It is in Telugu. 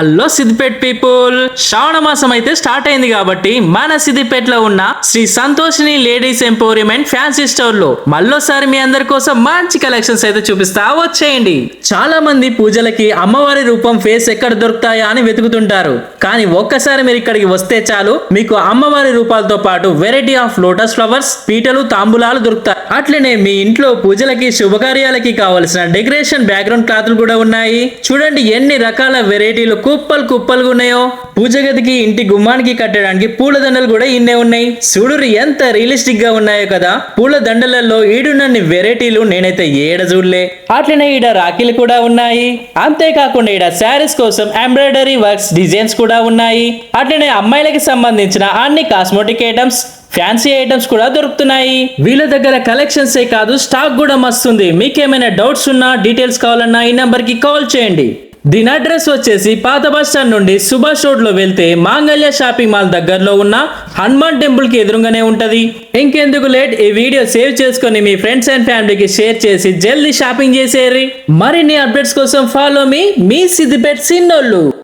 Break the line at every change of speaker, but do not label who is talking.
Hello Siddipet people. శ్రావణ మాసం అయితే స్టార్ట్ అయింది కాబట్టి మన సిద్దిపేటలో ఉన్న Shri Santoshini ladies emporium and fancy స్టోర్లో మళ్ళోసారి మీ అందరి కోసం మంచి కలెక్షన్స్ అయితే చూపిస్తా వచ్చేయండి. చాలా మంది పూజలకి అమ్మవారి రూపం ఫేస్ ఎక్కడ దొరుకుతాయా అని వెతుకుతుంటారు. కానీ ఒక్కసారి మీరు ఇక్కడికి వస్తే చాలు మీకు అమ్మవారి రూపాలతో పాటు వెరైటీ ఆఫ్ లోటస్ ఫ్లవర్స్ పీటలు తాంబూలాలు దొరుకుతాయి. అట్లనే మీ ఇంట్లో పూజలకి శుభకార్యాలకి కావలసిన డెకరేషన్ బ్యాక్గ్రౌండ్ క్లాత్లు కూడా ఉన్నాయి. చూడండి ఎన్ని రకాల వెరైటీలు కుప్పలు కుప్పలుగా ఉన్నాయో? పూజ గదికి ఇంటి గుమ్మానికి కట్టడానికి పూలదండలు కూడా ఇన్నే ఉన్నాయి. చూడురు ఎంత రియలిస్టిక్గా ఉన్నాయో కదా? పూల దండలలో ఈడున్నన్ని వెరైటీలు నేనైతే ఏడ చూడలే. అట్లనే ఈడ రాఖీలు కూడా ఉన్నాయి. అంతేకాకుండా ఈడ శారీస్ కోసం ఎంబ్రాయిడరీ వర్క్స్ డిజైన్స్ కూడా ఉన్నాయి. అట్లనే అమ్మాయిలకి సంబంధించిన అన్ని కాస్మోటిక్ ఐటమ్స్ ఫ్యాన్సీ ఐటమ్స్ కూడా దొరుకుతున్నాయి. వీళ్ళ దగ్గర కలెక్షన్స్ ఏ కాదు స్టాక్ కూడా మస్తుంది మీకేమైనా డౌట్స్ ఉన్నా డీటెయిల్స్ కావాలన్నా ఈ నెంబర్కి కాల్ చేయండి. దీని అడ్రస్ వచ్చేసి పాత బస్ స్టాండ్ నుండి సుభాష్ రోడ్లో వెళ్తే మాంగళ్య షాపింగ్ మాల్ దగ్గరలో ఉన్న హనుమాన్ టెంపుల్కి ఎదురుగానే ఉంటది. ఇంకెందుకు లేట్? ఈ వీడియో సేవ్ చేసుకొని మీ ఫ్రెండ్స్ అండ్ ఫ్యామిలీకి షేర్ చేసి జల్దీ షాపింగ్ చేసేరి మరిన్ని అప్డేట్స్ కోసం ఫాలో మీ మీ సిద్దిపేట్ సిన్నోళ్ళు.